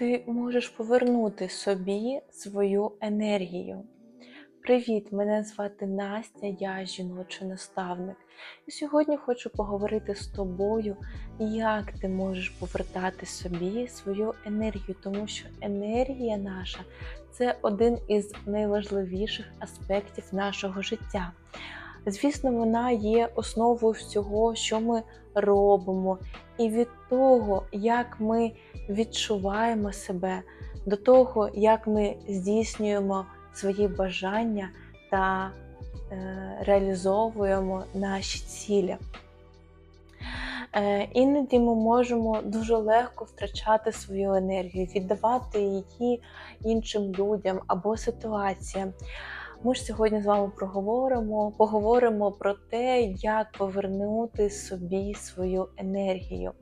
ти можеш повернути собі свою енергію. Привіт! Мене звати Настя, я жіночий наставник. І сьогодні хочу поговорити з тобою, як ти можеш повертати собі свою енергію, тому що енергія наша це один із найважливіших аспектів нашого життя. Звісно, вона є основою всього, що ми робимо, і від того, як ми відчуваємо себе, до того, як ми здійснюємо свої бажання та е, реалізовуємо наші цілі. Е, іноді ми можемо дуже легко втрачати свою енергію, віддавати її іншим людям або ситуаціям. Ми ж сьогодні з вами проговоримо, поговоримо про те, як повернути собі свою енергію.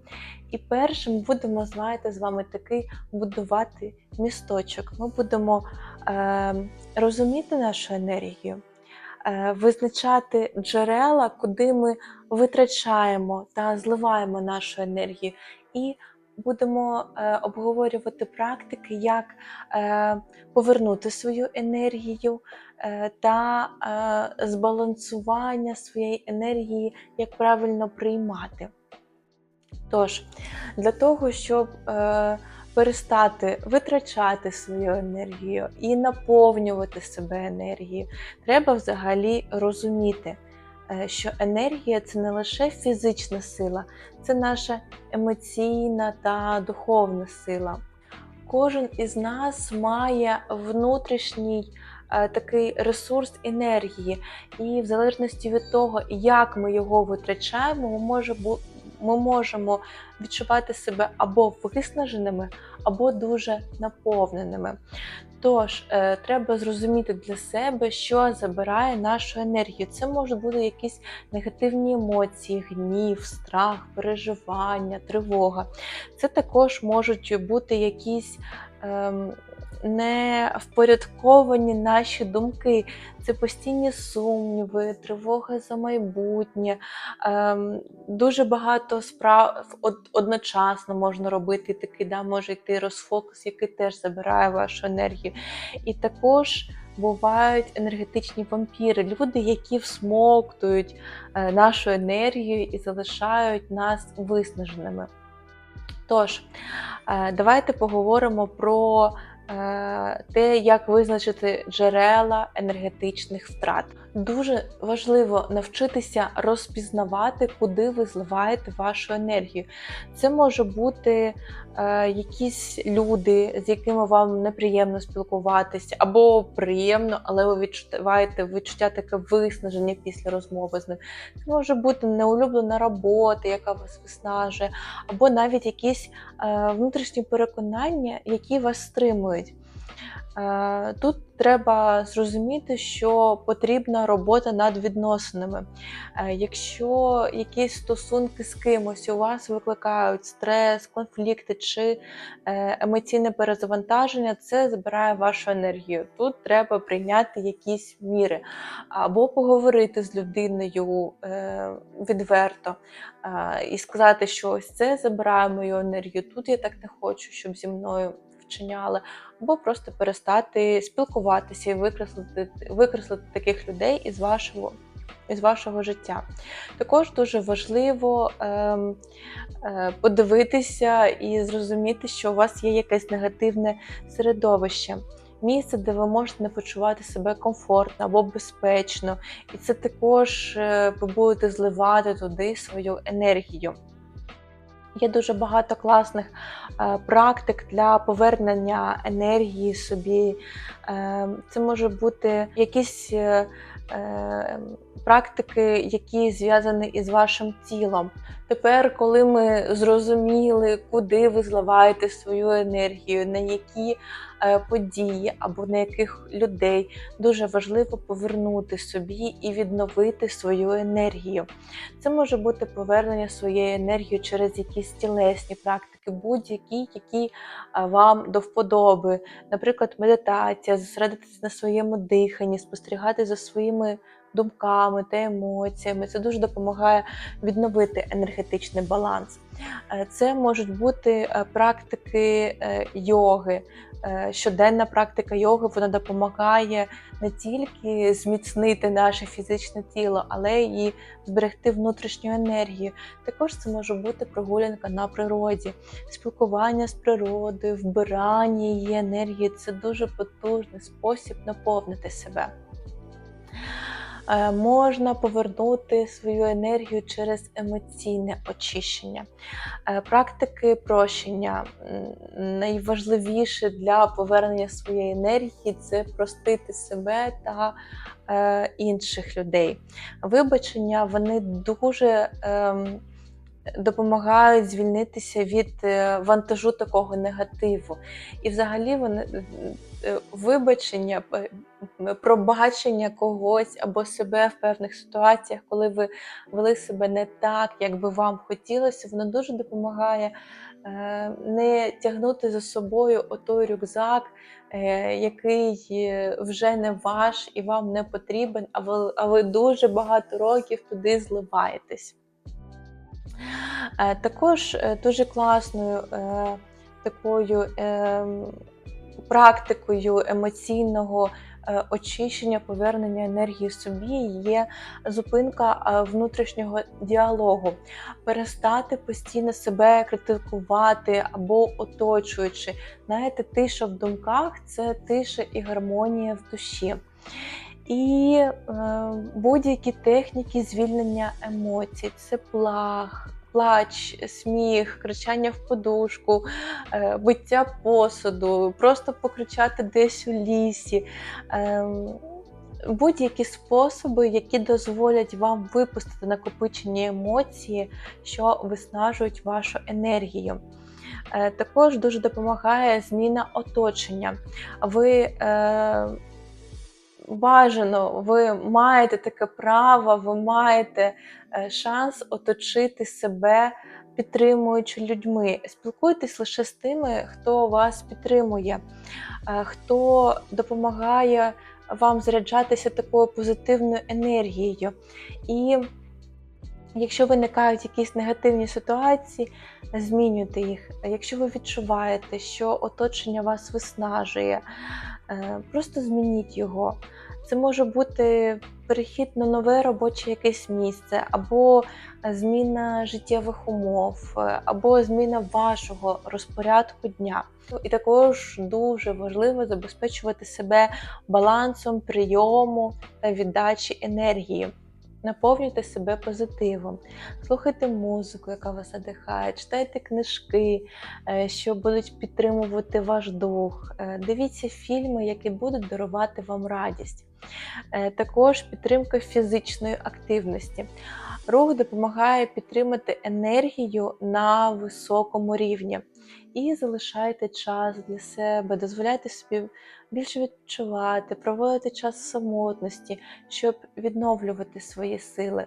І першим будемо, знаєте, з вами такий будувати місточок. Ми будемо е, розуміти нашу енергію, е, визначати джерела, куди ми витрачаємо та зливаємо нашу енергію. І будемо е, обговорювати практики, як е, повернути свою енергію е, та збалансування своєї енергії, як правильно приймати. Тож, для того, щоб перестати витрачати свою енергію і наповнювати себе енергією, треба взагалі розуміти, що енергія це не лише фізична сила, це наша емоційна та духовна сила. Кожен із нас має внутрішній е, такий ресурс енергії, і в залежності від того, як ми його витрачаємо, ми можемо відчувати себе або виснаженими, або дуже наповненими. Тож, е, треба зрозуміти для себе, що забирає нашу енергію. Це можуть бути якісь негативні емоції, гнів, страх, переживання, тривога. Це також можуть бути якісь. Ем, не впорядковані наші думки. Це постійні сумніви, тривога за майбутнє. Ем, дуже багато справ одночасно можна робити. Такий да, може йти розфокус, який теж забирає вашу енергію. І також бувають енергетичні вампіри, люди, які всмоктують е, нашу енергію і залишають нас виснаженими. Тож, е, давайте поговоримо про Е, те, як визначити джерела енергетичних втрат. Дуже важливо навчитися розпізнавати, куди ви зливаєте вашу енергію. Це може бути е, якісь люди, з якими вам неприємно спілкуватися, або приємно, але ви відчуваєте відчуття таке виснаження після розмови з ним. Це може бути неулюблена робота, яка вас виснажує, або навіть якісь е, внутрішні переконання, які вас стримують. Е, тут треба зрозуміти, що потрібна робота над відносинами. Е, якщо якісь стосунки з кимось у вас викликають стрес, конфлікти чи е, емоційне перезавантаження, це забирає вашу енергію. Тут треба прийняти якісь міри або поговорити з людиною відверто і сказати, що ось це забирає мою енергію. Тут я так не хочу, щоб зі мною вчиняли, або просто перестати спілкуватися і викреслити, викреслити таких людей із вашого. Із вашого життя. Також дуже важливо е, е, подивитися і зрозуміти, що у вас є якесь негативне середовище, місце, де ви можете не почувати себе комфортно або безпечно. І це також е, ви будете зливати туди свою енергію. Є дуже багато класних е, практик для повернення енергії собі. Е, це може бути якісь е, практики, які зв'язані із вашим тілом. Тепер, коли ми зрозуміли, куди ви зливаєте свою енергію, на які е, події або на яких людей, дуже важливо повернути собі і відновити свою енергію. Це може бути повернення своєї енергії через якісь тілесні практики, будь-які, які е, вам до вподоби. Наприклад, медитація, зосередитися на своєму диханні, спостерігати за своїми думками та емоціями. Це дуже допомагає відновити енергетичний баланс. Е, Це можуть бути е, практики е, йоги. Щоденна практика йоги вона допомагає не тільки зміцнити наше фізичне тіло, але і зберегти внутрішню енергію. Також це може бути прогулянка на природі, спілкування з природою, вбирання її енергії це дуже потужний спосіб наповнити себе. Е, Можна повернути свою енергію через емоційне очищення. Е, Практики прощення найважливіше для повернення своєї енергії це простити себе та е, інших людей. Вибачення вони дуже ем, допомагають звільнитися від е, вантажу такого негативу. І взагалі вони е, вибачення, е, пробачення когось або себе в певних ситуаціях, коли ви вели себе не так, як би вам хотілося, воно дуже допомагає не тягнути за собою отой рюкзак, який вже не ваш і вам не потрібен, а ви, а ви дуже багато років туди зливаєтесь. Е, Також е, дуже класною е, такою практикою емоційного очищення, повернення енергії собі є зупинка внутрішнього діалогу, перестати постійно себе критикувати або оточуючи. Знаєте, тиша в думках це тиша і гармонія в душі. І е, будь-які техніки звільнення емоцій, це плах, плач, сміх, кричання в подушку, е, биття посуду, просто покричати десь у лісі. Е, Будь-які способи, які дозволять вам випустити накопичені емоції, що виснажують вашу енергію. Е, Також дуже допомагає зміна оточення. Ви е, бажано, ви маєте таке право, ви маєте е, шанс оточити себе підтримуючи людьми. Спілкуйтесь лише з тими, хто вас підтримує, е, хто допомагає вам заряджатися такою позитивною енергією. І якщо виникають якісь негативні ситуації, змінюйте їх. Якщо ви відчуваєте, що оточення вас виснажує, просто змініть його. Це може бути перехід на нове робоче якесь місце, або зміна життєвих умов, е, або зміна вашого розпорядку дня. І також дуже важливо забезпечувати себе балансом прийому та віддачі енергії. Наповнюйте себе позитивом, слухайте музику, яка вас надихає, читайте книжки, е, що будуть підтримувати ваш дух. Е, Дивіться фільми, які будуть дарувати вам радість. Е, Також підтримка фізичної активності. Рух допомагає підтримати енергію на високому рівні. І залишайте час для себе, дозволяйте собі більше відчувати, проводити час в самотності, щоб відновлювати свої сили.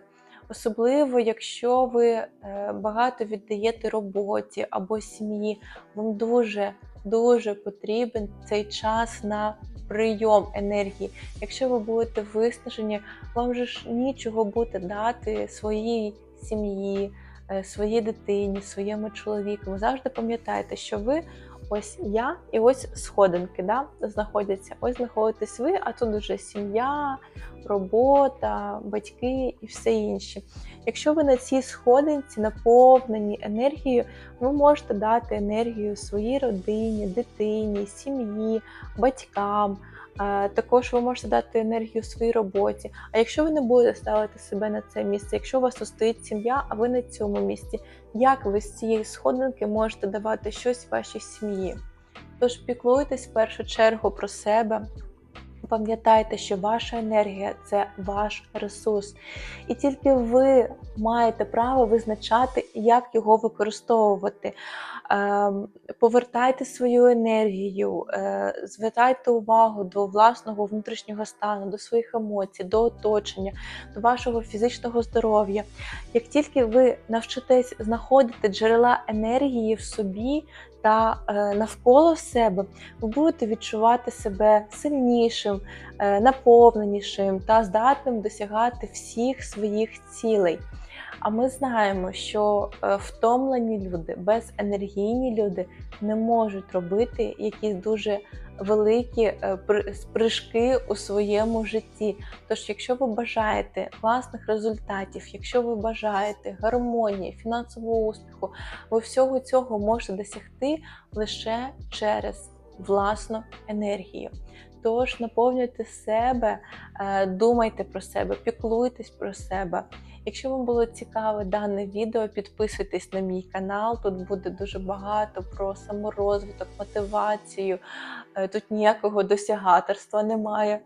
Особливо, якщо ви е, багато віддаєте роботі або сім'ї, вам дуже дуже потрібен цей час на прийом енергії. Якщо ви будете виснажені, вам же ж нічого буде дати своїй сім'ї, своїй дитині, своєму чоловіку. Завжди пам'ятайте, що ви ось я і ось сходинки да, знаходяться. Ось знаходитесь ви, а тут вже сім'я, робота, батьки і все інше. Якщо ви на цій сходинці наповнені енергією, ви можете дати енергію своїй родині, дитині, сім'ї, батькам. Також ви можете дати енергію своїй роботі. А якщо ви не будете ставити себе на це місце, якщо у вас стоїть сім'я, а ви на цьому місці, як ви з цієї сходинки можете давати щось вашій сім'ї? Тож піклуйтесь в першу чергу про себе. Пам'ятайте, що ваша енергія це ваш ресурс, і тільки ви маєте право визначати, як його використовувати. Ем, Повертайте свою енергію, е, звертайте увагу до власного внутрішнього стану, до своїх емоцій, до оточення, до вашого фізичного здоров'я. Як тільки ви навчитесь знаходити джерела енергії в собі, та е, навколо себе, ви будете відчувати себе сильнішим, е, наповненішим та здатним досягати всіх своїх цілей. А ми знаємо, що е, втомлені люди, безенергійні люди не можуть робити якісь дуже великі е, при- спрыжки у своєму житті. Тож, якщо ви бажаєте класних результатів, якщо ви бажаєте гармонії, фінансового успіху, ви всього цього можете досягти лише через власну енергію. Тож наповнюйте себе, е, думайте про себе, піклуйтесь про себе. Якщо вам було цікаве дане відео, підписуйтесь на мій канал. Тут буде дуже багато про саморозвиток, мотивацію. Е, Тут ніякого досягаторства немає.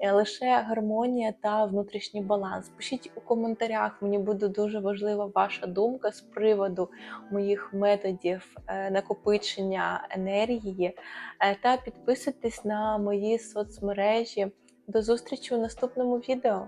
е, Лише гармонія та внутрішній баланс. Пишіть у коментарях, мені буде дуже важлива ваша думка з приводу моїх методів е, накопичення енергії. Та підписуйтесь на мої соцмережі. До зустрічі у наступному відео.